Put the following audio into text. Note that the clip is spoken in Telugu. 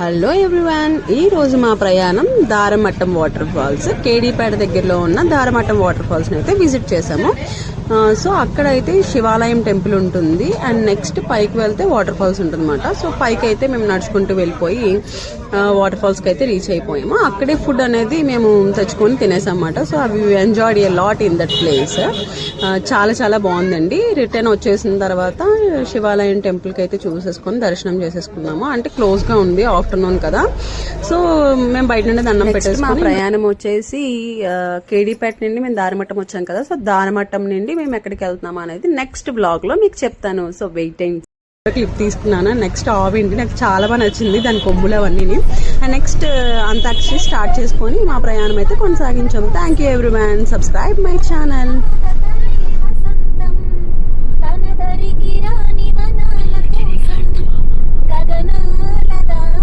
హలో ఎవ్రీవాన్ ఈ రోజు మా ప్రయాణం దారమట్టం వాటర్ ఫాల్స్. కేడీపేట దగ్గరలో ఉన్న దారమట్టం వాటర్ ఫాల్స్ అయితే విజిట్ చేసాము సో అక్కడైతే శివాలయం టెంపుల్ ఉంటుంది. అండ్ నెక్స్ట్ పైకి వెళ్తే వాటర్ ఫాల్స్ ఉంటుందన్నమాట. సో పైకి అయితే మేము నడుచుకుంటూ వెళ్ళిపోయి వాటర్ ఫాల్స్కి అయితే రీచ్ అయిపోయాము. అక్కడే ఫుడ్ అనేది మేము తెచ్చుకొని తినేసామన్నమాట. సో అవి enjoyed a lot in that place చాలా చాలా బాగుందండి. రిటర్న్ వచ్చేసిన తర్వాత శివాలయం టెంపుల్కి అయితే చూసేసుకొని దర్శనం చేసేసుకున్నాము. అంటే క్లోజ్గా ఉంది ఆఫ్టర్నూన్ కదా. సో మేము బయట నుండి దండం పెట్టేసి మా ప్రయాణం వచ్చేసి కేడీపేట నుండి మేము దారిమట్టం వచ్చాం కదా. సో దారిమట్టం నుండి మేము ఎక్కడికి వెళ్తున్నాం అనేది నెక్స్ట్ బ్లాగ్లో మీకు చెప్తాను. సో వెయిటింగ్ క్లిప్ తీసుకున్నాను? నెక్స్ట్ ఆవింటి నాకు చాలా బాగా నచ్చింది దాని కొమ్ములు అవన్నీ. నెక్స్ట్ అంతాక్షరి స్టార్ట్ చేసుకొని మా ప్రయాణం అయితే కొనసాగించాము. Thank you every man subscribe my channel